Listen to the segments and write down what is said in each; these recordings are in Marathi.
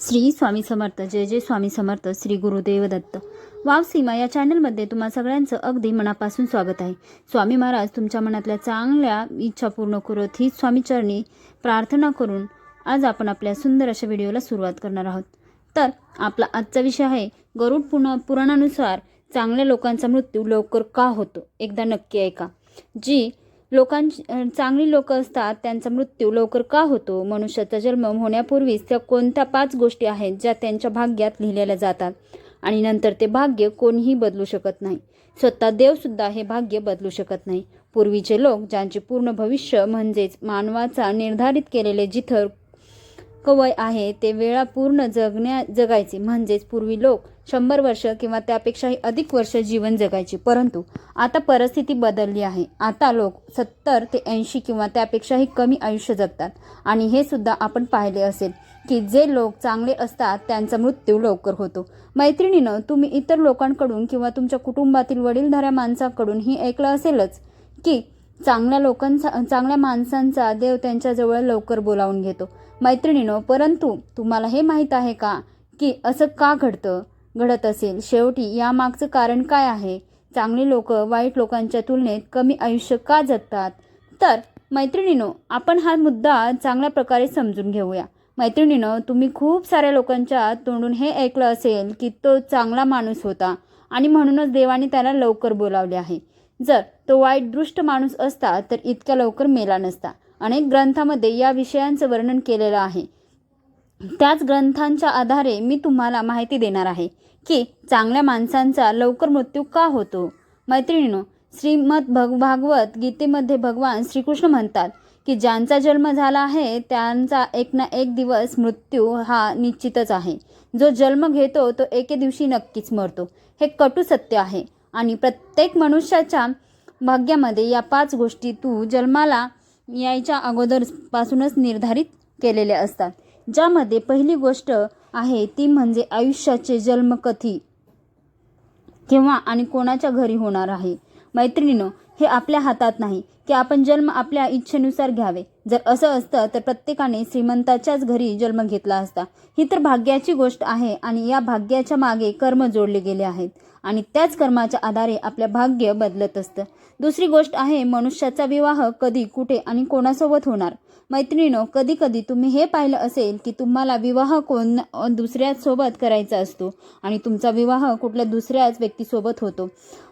श्री स्वामी समर्थ. जय जय स्वामी समर्थ. श्री गुरुदेव दत्त. वाव सीमा या चॅनलमध्ये तुम्हा सगळ्यांचं अगदी मनापासून स्वागत आहे. स्वामी महाराज तुमच्या मनातल्या चांगल्या इच्छा पूर्ण करत ही स्वामीचरणी प्रार्थना करून आज आपण आपल्या सुंदर अशा व्हिडिओला सुरुवात करणार आहोत. तर आपला आजचा विषय आहे गरुड पुन पुराणानुसार चांगल्या लोकांचा मृत्यू लवकर का होतो? एकदा नक्की ऐका. जी लोकांची चांगली लोक असतात त्यांचा मृत्यू लवकर का होतो? मनुष्याचा जन्म होण्यापूर्वीच त्या कोणत्या पाच गोष्टी आहेत ज्या त्यांच्या भाग्यात लिहिलेल्या जातात? आणि नंतर ते भाग्य कोणीही बदलू शकत नाही. स्वतः देवसुद्धा हे भाग्य बदलू शकत नाही. पूर्वीचे लोक ज्यांचे पूर्ण भविष्य म्हणजेच मानवाचा निर्धारित केलेले जिथं कवय आहे ते वेळा पूर्ण जगण्या जगायचे. म्हणजेच पूर्वी लोक शंभर वर्ष किंवा त्यापेक्षाही अधिक वर्ष जीवन जगायचे. परंतु आता परिस्थिती बदलली आहे. आता लोक सत्तर ते ऐंशी किंवा त्यापेक्षाही कमी आयुष्य जगतात. आणि हे सुद्धा आपण पाहिले असेल की जे लोक चांगले असतात त्यांचा मृत्यू लवकर होतो. मैत्रिणीनं तुम्ही इतर लोकांकडून किंवा तुमच्या कुटुंबातील वडीलधाऱ्या माणसाकडून ही ऐकलं असेलच की चांगल्या लोकांचा चांगल्या माणसांचा देव त्यांच्याजवळ लवकर बोलावून घेतो. मैत्रिणीनो परंतु तुम्हाला हे माहीत आहे का की असं का घडतं घडत असेल? शेवटी यामागचं कारण काय आहे? चांगली लोक वाईट लोकांच्या तुलनेत कमी आयुष्य का जगतात? तर मैत्रिणीनो आपण हा मुद्दा चांगल्या प्रकारे समजून घेऊया. मैत्रिणीनं तुम्ही खूप साऱ्या लोकांच्या तोंडून हे ऐकलं असेल की तो चांगला माणूस होता आणि म्हणूनच देवाने त्याला लवकर बोलावले आहे. जर तो वाईट दृष्ट माणूस असता तर इतक्या लवकर मेला नसता. अनेक ग्रंथामध्ये या विषयांचं वर्णन केलेलं आहे. त्याच ग्रंथांच्या आधारे मी तुम्हाला माहिती देणार आहे की चांगल्या माणसांचा लवकर मृत्यू का होतो? मैत्रिणीनो श्रीमद भग भागवत गीतेमध्ये भगवान श्रीकृष्ण म्हणतात की ज्यांचा जन्म झाला आहे त्यांचा एक ना एक दिवस मृत्यू हा निश्चितच आहे. जो जन्म घेतो तो एके दिवशी नक्कीच मरतो. हे कटू सत्य आहे. आणि प्रत्येक मनुष्याच्या भाग्यामध्ये या पाच गोष्टी तू जन्माला यायच्या अगोदरपासूनच निर्धारित केलेल्या असतात. ज्यामध्ये पहिली गोष्ट आहे ती म्हणजे आयुष्याचे जन्मकथी केव्हा आणि कोणाच्या घरी होणार आहे? मैत्रिणीनो हे आपल्या हातात नाही की आपण जन्म आपल्या इच्छेनुसार घ्यावे. जर असं असतं तर प्रत्येकाने श्रीमंताच्याच घरी जन्म घेतला असता. ही तर भाग्याची गोष्ट आहे आणि या भाग्याच्या मागे कर्म जोडले गेले आहेत आणि त्याच कर्माच्या आधारे आपलं भाग्य बदलत असतं. दुसरी गोष्ट आहे मनुष्याचा विवाह कधी कुठे आणि कोणासोबत होणार? मैत्रिणीनो कधी कधी तुम्ही हे पाहिलं असेल की तुम्हाला विवाह कोण दुसऱ्यासोबत करायचा असतो आणि तुमचा विवाह कुठल्या दुसऱ्याच व्यक्तीसोबत होतो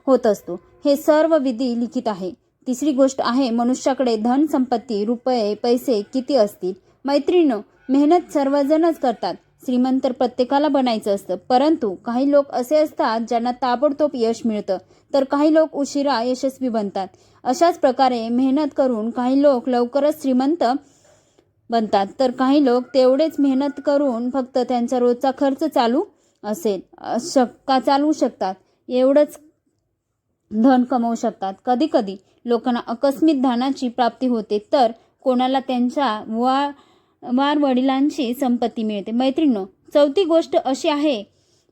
होत असतो. हे सर्व विधी लिखित आहे. तिसरी गोष्ट आहे मनुष्याकडे धन संपत्ती रुपये पैसे किती असतील? मैत्रिणं मेहनत सर्वजणच करतात. श्रीमंत तर प्रत्येकाला बनायचं असतं. परंतु काही लोक असे असतात ज्यांना ताबडतोब यश मिळतं. तर काही लोक उशिरा यशस्वी बनतात. अशाच प्रकारे मेहनत करून काही लोक लवकरच श्रीमंत बनतात. तर काही लोक तेवढेच मेहनत करून फक्त त्यांचा रोजचा खर्च चालू असेल शक्का चालवू शकतात. एवढंच धन कमवू शकतात. कधी कधी लोकांना आकस्मिक धनाची प्राप्ती होते तर कोणाला त्यांच्या वा वार वडिलांची संपत्ती मिळते. मैत्रिणीनो चौथी गोष्ट अशी आहे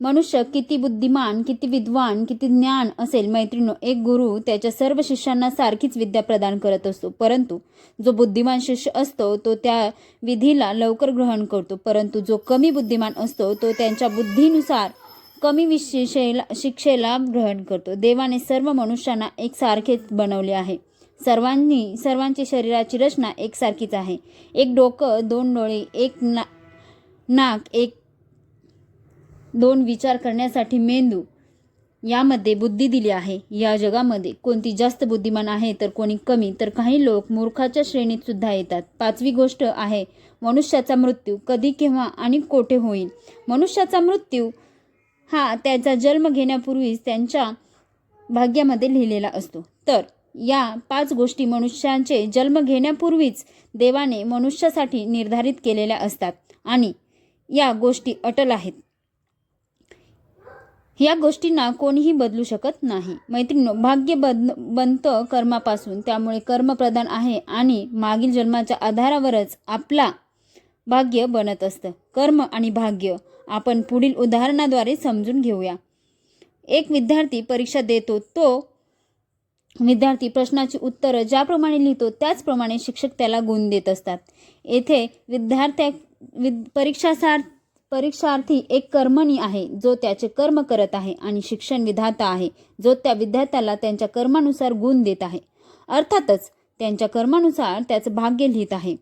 मनुष्य किती बुद्धिमान किती विद्वान किती ज्ञान असेल मैत्रिणीनो एक गुरु त्याच्या सर्व शिष्यांना सारखीच विद्या प्रदान करत असतो. परंतु जो बुद्धिमान शिष्य असतो तो त्या विधीला लवकर ग्रहण करतो. परंतु जो कमी बुद्धिमान असतो तो त्यांच्या बुद्धीनुसार कमी विशेषेला शिक्षेला ग्रहण करतो. देवाने सर्व मनुष्यांना एकसारखेच बनवले आहे. सर्वांनी सर्वांची शरीराची रचना एकसारखीच आहे. एक डोकं दोन डोळे एक ना नाक एक दोन विचार करण्यासाठी मेंदू यामध्ये बुद्धी दिली आहे. या जगामध्ये कोणती जास्त बुद्धिमान आहे तर कोणी कमी तर काही लोक मूर्खाच्या श्रेणीत सुद्धा येतात. पाचवी गोष्ट आहे मनुष्याचा मृत्यू कधी केव्हा आणि कोठे होईल? मनुष्याचा मृत्यू हा त्याचा जन्म घेण्यापूर्वीच त्यांच्या भाग्यामध्ये लिहिलेला असतो. तर या पाच गोष्टी मनुष्यांचे जन्म घेण्यापूर्वीच देवाने मनुष्यासाठी निर्धारित केलेल्या असतात आणि या गोष्टी अटल आहेत. या गोष्टींना कोणीही बदलू शकत नाही. मैत्रिणीनो भाग्य बद बनतं कर्मापासून त्यामुळे कर्मप्रधान आहे आणि मागील जन्माच्या आधारावरच आपला भाग्य बनत असतं. कर्म आणि भाग्य आपण पुढील उदाहरणाद्वारे समजून घेऊया. एक विद्यार्थी परीक्षा देतो तो विद्यार्थी प्रश्नाची उत्तरं ज्याप्रमाणे लिहितो त्याचप्रमाणे शिक्षक त्याला गुण देत असतात. येथे विद्यार्थ्या विद परीक्षासार परीक्षार्थी एक कर्मणी आहे जो त्याचे कर्म करत आहे आणि शिक्षण विधाता आहे जो त्या विद्यार्थ्याला त्यांच्या कर्मानुसार गुण देत आहे. अर्थातच त्यांच्या कर्मानुसार त्याचं भाग्य लिहित आहे.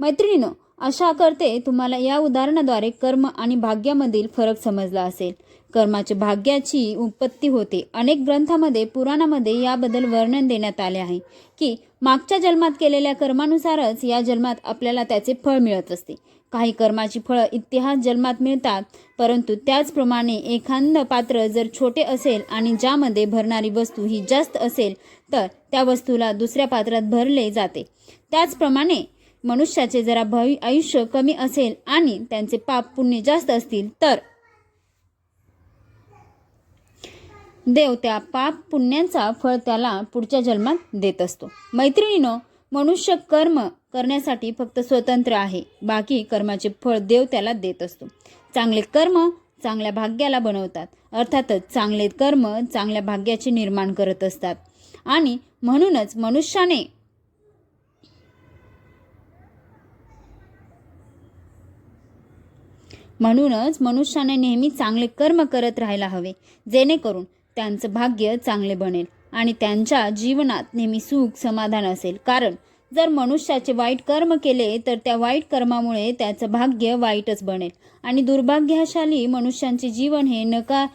मैत्रिणीनं आशा करते तुम्हाला या उदाहरणाद्वारे कर्म आणि भाग्यामधील फरक समजला असेल. कर्माचे भाग्याची उत्पत्ती होते. अनेक ग्रंथामध्ये पुराणामध्ये याबद्दल वर्णन देण्यात आले आहे की मागच्या जन्मात केलेल्या कर्मानुसारच या जन्मात आपल्याला त्याचे फळ मिळत असते. काही कर्माची फळं इतिहास जन्मात मिळतात परंतु त्याचप्रमाणे एखादं पात्र जर छोटे असेल आणि ज्यामध्ये भरणारी वस्तू ही जास्त असेल तर त्या वस्तूला दुसऱ्या पात्रात भरले जाते. त्याचप्रमाणे मनुष्याचे जरा भवि आयुष्य कमी असेल आणि त्यांचे पाप पुण्य जास्त असतील तर? देव त्या पाप पुण्यांचा फळ त्याला पुढच्या जन्मात देत असतो. मैत्रिणीनं मनुष्य कर्म करण्यासाठी फक्त स्वतंत्र आहे. बाकी कर्माचे फळ देव त्याला देत असतो. चांगले कर्म चांगल्या भाग्याला बनवतात. अर्थातच चांगले कर्म चांगल्या भाग्याचे निर्माण करत असतात. आणि म्हणूनच मनुष्याने म्हणूनच मनुष्याने नेहमी चांगले कर्म करत राहायला हवे जेणेकरून त्यांचं भाग्य चांगले बनेल आणि त्यांच्या जीवनात नेहमी सुख समाधान असेल. कारण जर मनुष्याचे वाईट कर्म केले तर त्या वाईट कर्मामुळे त्याचं भाग्य वाईटच बनेल. आणि दुर्भाग्यशाली मनुष्यांचे जीवन हे नका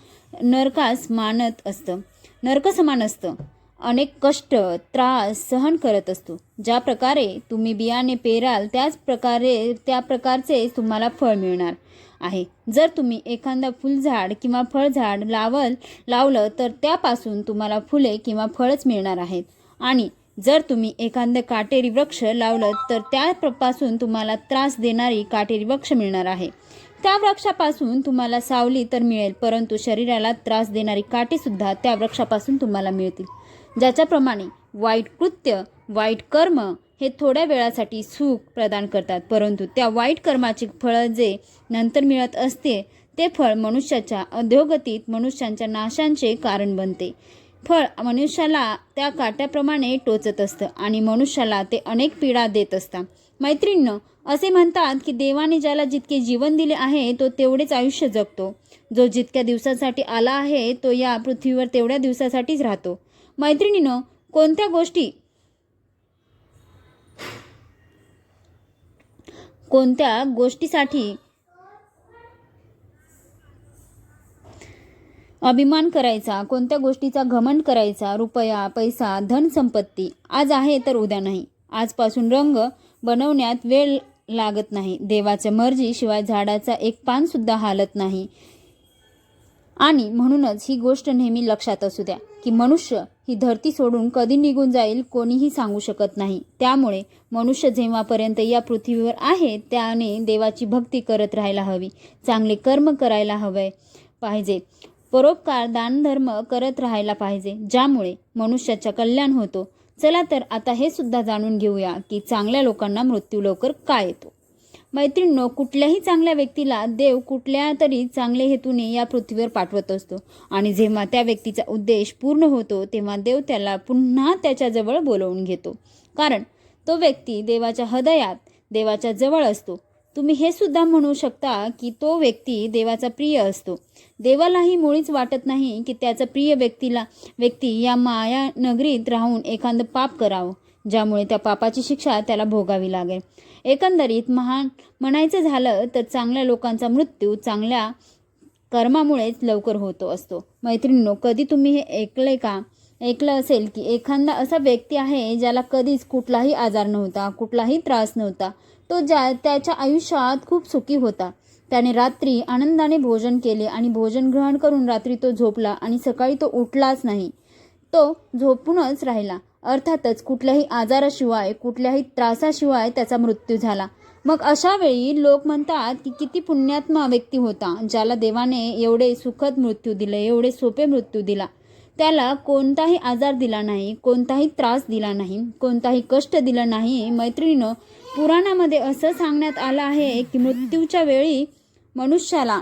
नरकास मानत असतं. नरक समान असतं. अनेक कष्ट त्रास सहन करत असतो. ज्या प्रकारे तुम्ही बियाणे पेराल त्याच प्रकारे त्या प्रकारचे तुम्हाला फळ मिळणार. आहे. जर तुम्ही एखादा फुलझाड किंवा फळझाड लावल लावलं तर त्यापासून तुम्हाला फुले किंवा फळच मिळणार आहेत. आणि जर तुम्ही एखादं काटेरी वृक्ष लावलं तर त्यापासून तुम्हाला त्रास देणारी काटेरी वृक्ष मिळणार आहे. त्या वृक्षापासून तुम्हाला सावली तर मिळेल परंतु शरीराला त्रास देणारी काटेसुद्धा त्या वृक्षापासून तुम्हाला मिळतील. ज्याच्याप्रमाणे वाईट कृत्य वाईट कर्म हे थोड्या वेळासाठी सुख प्रदान करतात. परंतु त्या वाईट कर्माचे फळ जे नंतर मिळत असते ते फळ मनुष्याच्या अधोगतीत मनुष्यांच्या नाशांचे कारण बनते. फळ मनुष्याला त्या काट्याप्रमाणे टोचत असतं आणि मनुष्याला ते अनेक पीडा देत असतात. मैत्रिणीनं असे म्हणतात की देवाने ज्याला जितके जीवन दिले आहे तो तेवढेच आयुष्य जगतो. जो जितक्या दिवसासाठी आला आहे तो या पृथ्वीवर तेवढ्या दिवसासाठीच राहतो. मैत्रिणीनं कोणत्या गोष्टी कोणत्या गोष्टीसाठी अभिमान करायचा कोणत्या गोष्टीचा घमंड करायचा रुपया पैसा धनसंपत्ती आज आहे तर उद्या नाही. आजपासून रंग बनवण्यात वेळ लागत नाही. देवाच्या मर्जीशिवाय झाडाचा एक पानसुद्धा हालत नाही. आणि म्हणूनच ही गोष्ट नेहमी लक्षात असू द्या की मनुष्य ही धरती सोडून कधी निघून जाईल कोणीही सांगू शकत नाही. त्यामुळे मनुष्य जेव्हापर्यंत या पृथ्वीवर आहे त्याने देवाची भक्ती करत राहायला हवी चांगले कर्म करायला हवे पाहिजे परोपकार दानधर्म करत राहायला पाहिजे ज्यामुळे मनुष्याच्या कल्याण होतो. चला तर आता हे सुद्धा जाणून घेऊया की चांगल्या लोकांना मृत्यू लवकर का येतो? मैत्रिणींनो कुठल्याही चांगल्या व्यक्तीला देव कुठल्या तरी चांगले हेतूने या पृथ्वीवर पाठवत असतो. आणि जेव्हा त्या व्यक्तीचा उद्देश पूर्ण होतो तेव्हा देव त्याला पुन्हा त्याच्याजवळ बोलवून घेतो. कारण तो व्यक्ती देवाच्या हृदयात देवाच्या जवळ असतो. तुम्ही हे सुद्धा म्हणू शकता की तो व्यक्ती देवाचा प्रिय असतो. देवालाही मुळीच वाटत नाही की त्याचा प्रिय व्यक्तीला व्यक्ती या माया नगरीत राहून एखादं पाप करावं ज्यामुळे त्या पापाची शिक्षा त्याला भोगावी लागेल. एकंदरीत महान. म्हणायचं झालं तर चांगल्या लोकांचा मृत्यू चांगल्या कर्मामुळेच लवकर होतो असतो. मैत्रिणींनो कधी तुम्ही हे ऐकले का? ऐकलं असेल की एखादा असा व्यक्ती आहे ज्याला कधीच कुठलाही आजार नव्हता कुठलाही त्रास नव्हता. तो ज्या त्याच्या आयुष्यात खूप सुखी होता. त्याने रात्री आनंदाने भोजन केले आणि भोजन ग्रहण करून रात्री तो झोपला आणि सकाळी तो उठलाच नाही. तो झोपूनच राहिला. अर्थातच कुठल्याही आजाराशिवाय कुठल्याही त्रासाशिवाय त्याचा मृत्यू झाला. मग अशा वेळी लोक म्हणतात की किती पुण्यात्मा व्यक्ती होता ज्याला देवाने एवढे सुखद मृत्यू दिले एवढे सोपे मृत्यू दिला. त्याला कोणताही आजार दिला नाही कोणताही त्रास दिला नाही कोणताही कष्ट दिला नाही. मैत्रिणीनं पुराणामध्ये असं सांगण्यात आलं आहे की मृत्यूच्या वेळी मनुष्याला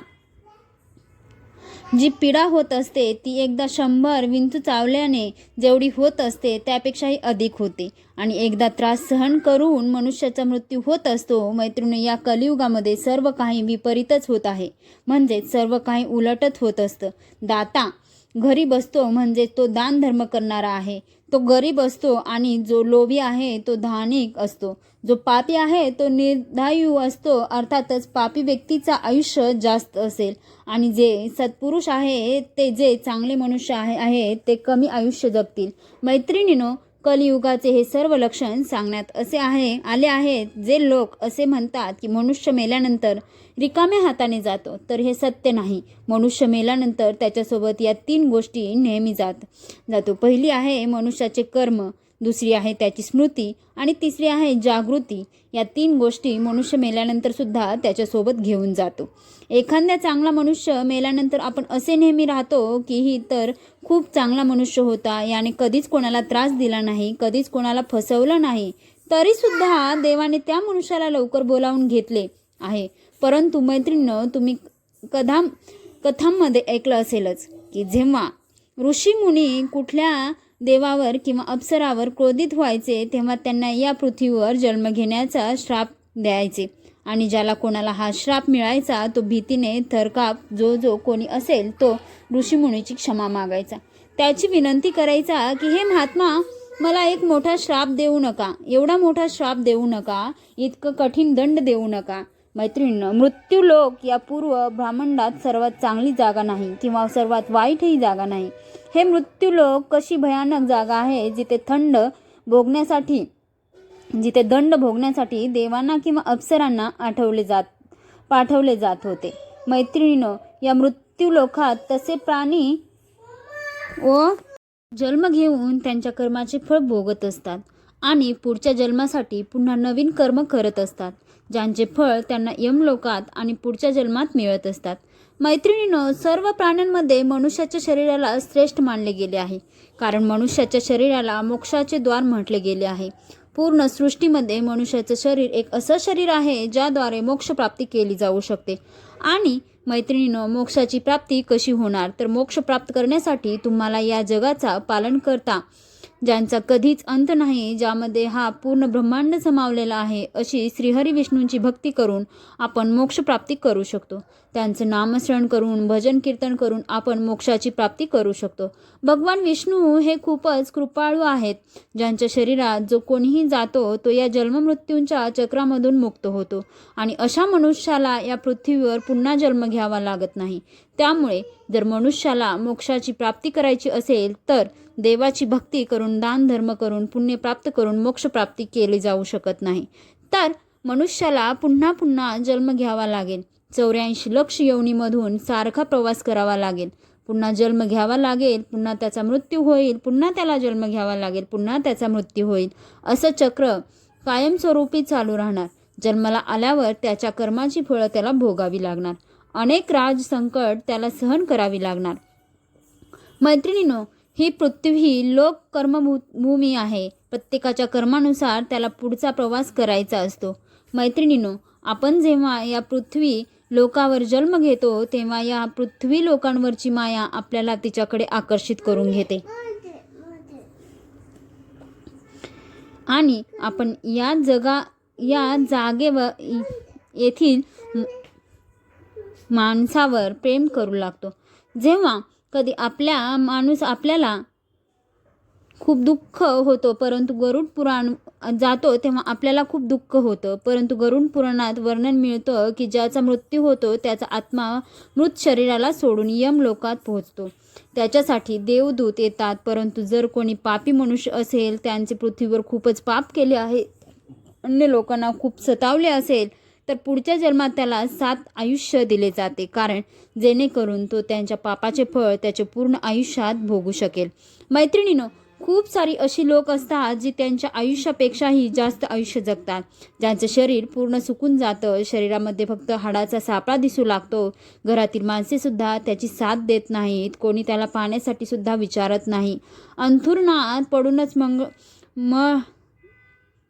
जी पीडा होत असते ती एकदा शंभर विंचू चावल्याने जेवढी होत असते त्यापेक्षाही अधिक होते. आणि एकदा त्रास सहन करून मनुष्याचा मृत्यू होत असतो मैत्रिणी या कलियुगामध्ये सर्व काही विपरीतच होत आहे. म्हणजेच सर्व काही उलटच होत असतं. दाता घरी बसतो म्हणजे तो दान धर्म करणारा आहे. तो गरीब असतो आणि जो लोभी आहे तो धानिक असतो. जो पापी आहे तो निर्धायू असतो अर्थातच पापी व्यक्तीचं आयुष्य जास्त असेल. आणि जे सत्पुरुष आहे ते जे चांगले मनुष्य आहे आहे ते कमी आयुष्य जगतील. मैत्रिणीनो कलियुगाचे हे सर्व लक्षण सांगण्यात असे आहे आले आहेत जे लोक असे म्हणतात की मनुष्य मेल्यानंतर रिकाम्या हाताने जातो तर हे सत्य नाही. मनुष्य मेल्यानंतर त्याच्यासोबत या तीन गोष्टी नेहमी जात जातो. पहिली आहे मनुष्याचे कर्म. दुसरी आहे त्याची स्मृती आणि तिसरी आहे जागृती. या तीन गोष्टी मनुष्य मेल्यानंतर सुद्धा त्याच्यासोबत घेऊन जातो. एखाद्या चांगला मनुष्य मेल्यानंतर आपण असे नेहमी राहतो की ही तर खूप चांगला मनुष्य होता याने कधीच कोणाला त्रास दिला नाही कधीच कोणाला फसवलं नाही तरीसुद्धा देवाने त्या मनुष्याला लवकर बोलावून घेतले आहे. परंतु मैत्रिणीनं तुम्ही कधाम कथांमध्ये ऐकलं असेलच की जेव्हा ऋषीमुनी कुठल्या देवावर किंवा अप्सरावर क्रोधित व्हायचे तेव्हा त्यांना या पृथ्वीवर जन्म घेण्याचा श्राप द्यायचे. आणि ज्याला कोणाला हा श्राप मिळायचा तो भीतीने थरकाप जो जो कोणी असेल तो ऋषीमुनीची क्षमा मागायचा. त्याची विनंती करायचा की हे महात्मा मला एक मोठा श्राप देऊ नका. एवढा मोठा श्राप देऊ नका. इतकं कठीण दंड देऊ नका. मैत्रिणीनं मृत्यू लोक या पूर्व ब्राह्मंडात सर्वात चांगली जागा नाही किंवा सर्वात वाईटही जागा नाही. हे मृत्यू लोक कशी भयानक जागा आहे जिथे थंड भोगण्यासाठी जिथे दंड भोगण्यासाठी देवांना किंवा अप्सरांना आठवले जात पाठवले जात होते. मैत्रिणीनं या मृत्यूलोकात तसे प्राणी व जन्म घेऊन त्यांच्या कर्माचे फळ भोगत असतात आणि पुढच्या जन्मासाठी पुन्हा नवीन कर्म करत असतात ज्यांचे फळ त्यांना यमलोकात आणि पुढच्या जन्मात मिळत असतात. मैत्रिणीनं सर्व प्राण्यांमध्ये मनुष्याच्या शरीराला श्रेष्ठ मानले गेले आहे. कारण मनुष्याच्या शरीराला मोक्षाचे द्वार म्हटले गेले आहे. पूर्ण सृष्टीमध्ये मनुष्याचं शरीर एक असं शरीर आहे ज्याद्वारे मोक्षप्राप्ती केली जाऊ शकते. आणि मैत्रिणीनं मोक्षाची प्राप्ती कशी होणार? तर मोक्ष प्राप्त करण्यासाठी तुम्हाला या जगाचा पालन करता ज्यांचा कधीच अंत नाही ज्यामध्ये हा पूर्ण ब्रह्मांड समावलेला आहे अशी श्रीहरी विष्णूंची भक्ती करून आपण मोक्षप्राप्ती करू शकतो. त्यांचं नामस्मरण करून भजन कीर्तन करून आपण मोक्षाची प्राप्ती करू शकतो. भगवान विष्णू हे खूपच कृपाळू आहेत. ज्यांच्या शरीरात जो कोणीही जातो तो या जन्ममृत्यूंच्या चक्रामधून मुक्त होतो. आणि अशा मनुष्याला या पृथ्वीवर पुन्हा जन्म घ्यावा लागत नाही. त्यामुळे जर मनुष्याला मोक्षाची प्राप्ती करायची असेल तर देवाची भक्ती करून दान धर्म करून पुण्य प्राप्त करून मोक्षप्राप्ती केली जाऊ शकत नाही. तर मनुष्याला पुन्हा पुन्हा जन्म घ्यावा लागेल. चौऱ्याऐंशी लक्ष योनीमधून सारखा प्रवास करावा लागेल. पुन्हा जन्म घ्यावा लागेल पुन्हा त्याचा मृत्यू होईल पुन्हा त्याला जन्म घ्यावा लागेल पुन्हा त्याचा मृत्यू होईल. असं चक्र कायमस्वरूपी चालू राहणार. जन्माला आल्यावर त्याच्या कर्माची फळं त्याला भोगावी लागणार. अनेक राज संकट त्याला सहन करावी लागणार. मैत्रिणीनो ही पृथ्वी लोक कर्मभूमी भूमी आहे. प्रत्येकाच्या कर्मानुसार त्याला पुढचा प्रवास करायचा असतो. मैत्रिणीनो आपण जेव्हा या पृथ्वी लोकावर जन्म घेतो तेव्हा या पृथ्वी लोकांवरची माया आपल्याला तिच्याकडे आकर्षित करून घेते. आणि आपण या जगा या जागेवर येथील माणसावर प्रेम करू लागतो. जेव्हा कधी आपल्या माणूस आपल्याला खूप दुःख होतो परंतु गरुड पुराण जातो तेव्हा आपल्याला खूप दुःख होतं. परंतु गरुड पुराणात वर्णन मिळतं की ज्याचा मृत्यू होतो त्याचा आत्मा मृत शरीराला सोडून यम लोकात पोहोचतो. त्याच्यासाठी देवदूत येतात परंतु जर कोणी पापी मनुष्य असेल त्यांचे पृथ्वीवर खूपच पाप केले आहे अन्य लोकांना खूप सतावले असेल तर पुढच्या जन्मात त्याला सात आयुष्य दिले जाते. कारण जेणेकरून तो त्यांच्या पापाचे फळ त्याच्या पूर्ण आयुष्यात भोगू शकेल. मैत्रिणीनं खूप सारी अशी लोक असतात जी त्यांच्या आयुष्यापेक्षाही जास्त आयुष्य जगतात. ज्यांचं शरीर पूर्ण सुकून जातं शरीरामध्ये फक्त हाडाचा सापळा दिसू लागतो. घरातील माणसेसुद्धा त्याची साथ देत नाहीत कोणी त्याला पाहण्यासाठी सुद्धा विचारत नाही. अंथुरणात पडूनच मंग म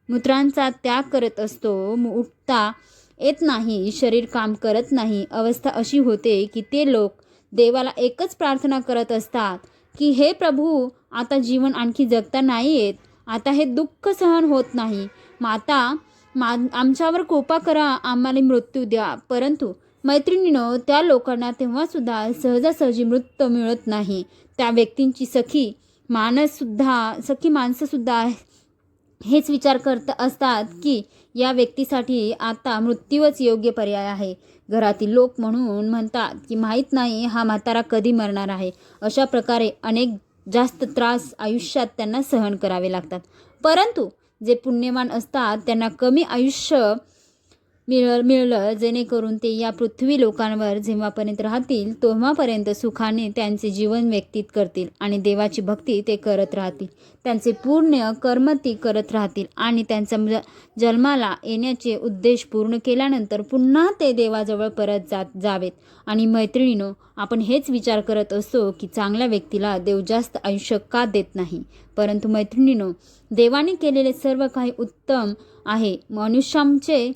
मूत्रांचा त्याग करत असतो. उठता येत नाही शरीर काम करत नाही. अवस्था अशी होते की ते लोक देवाला एकच प्रार्थना करत असतात की हे प्रभू आता जीवन आणखी जगता नाही येत. आता हे दुःख सहन होत नाही. माता मा आमच्यावर कृपा करा. आम्हाला मृत्यू द्या. परंतु मैत्रिणीनं त्या लोकांना तेव्हासुद्धा सहजासहजी मृत्यू मिळत नाही. त्या व्यक्तींची सखी माणससुद्धा सखी माणसंसुद्धा हेच विचार करत असतात की या व्यक्तीसाठी आता मृत्यूच योग्य पर्याय आहे. घरातील लोक म्हणून म्हणतात की माहीत नाही हा म्हातारा कधी मरणार आहे. अशा प्रकारे अनेक जास्त त्रास आयुष्यात त्यांना सहन करावे लागतात. परंतु जे पुण्यवान असतात त्यांना कमी आयुष्य मिळ मिळलं जेणेकरून ते या पृथ्वी लोकांवर जेव्हापर्यंत राहतील तेव्हापर्यंत सुखाने त्यांचे जीवन व्यतीत करतील आणि देवाची भक्ती ते करत राहतील. त्यांचे पूर्ण कर्म ते करत राहतील आणि त्यांचा जन्माला येण्याचे उद्देश पूर्ण केल्यानंतर पुन्हा ते देवाजवळ परत जात जावेत. आणि मैत्रिणीनो आपण हेच विचार करत असतो की चांगल्या व्यक्तीला देव जास्त आयुष्य का देत नाही? परंतु मैत्रिणीनो देवाने केलेले सर्व काही उत्तम आहे. मनुष्यांचे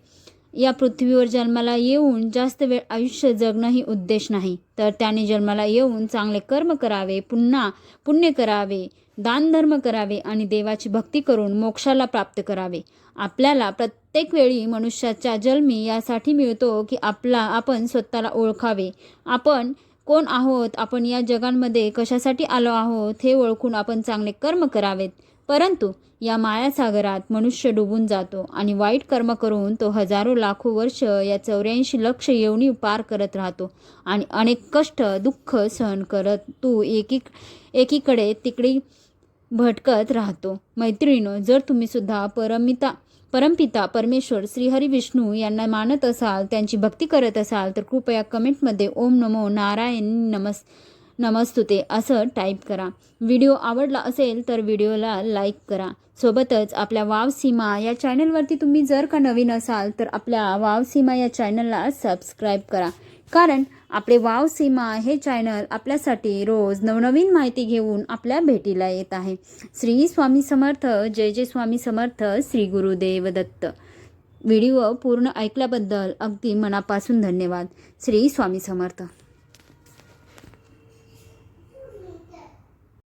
या पृथ्वीवर जन्माला येऊन जास्त वेळ आयुष्य जगणंही उद्देश नाही. तर त्याने जन्माला येऊन चांगले कर्म करावे पुन्हा पुण्य करावे दानधर्म करावे आणि देवाची भक्ती करून मोक्षाला प्राप्त करावे. आपल्याला प्रत्येक वेळी मनुष्याच्या जन्मी यासाठी मिळतो की आपला आपण स्वतःला ओळखावे. आपण कोण आहोत? आपण या जगांमध्ये कशासाठी आलो आहोत? हे ओळखून आपण चांगले कर्म करावेत. परंतु या मायासागरात मनुष्य डुबून जातो आणि वाईट कर्म करून तो हजारो लाखो वर्ष या चौऱ्याऐंशी लक्ष येवणी पार करत राहतो आणि अनेक कष्ट दुःख सहन करत तू एकी एकीकडे तिकडे भटकत राहतो. मैत्रिणीनो जर तुम्ही सुद्धा परमिता परमपिता परमेश्वर श्रीहरी विष्णू यांना मानत असाल त्यांची भक्ती करत असाल तर कृपया कमेंटमध्ये ओम नमो नारायण नमस् नमस्तुते. असं टाईप करा. व्हिडिओ आवडला असेल तर व्हिडिओला लाईक करा. सोबतच आपल्या वाव सीमा या चॅनलवरती तुम्ही जर का नवीन असाल तर आपल्या वाव सीमा या चॅनलला सबस्क्राईब करा. कारण आपले वाव सीमा हे चॅनल आपल्यासाठी रोज नवनवीन माहिती घेऊन आपल्या भेटीला येत आहे. श्री स्वामी समर्थ जय जय स्वामी समर्थ श्री गुरुदेव दत्त. व्हिडिओ पूर्ण ऐकल्याबद्दल अगदी मनापासून धन्यवाद. श्री स्वामी समर्थ.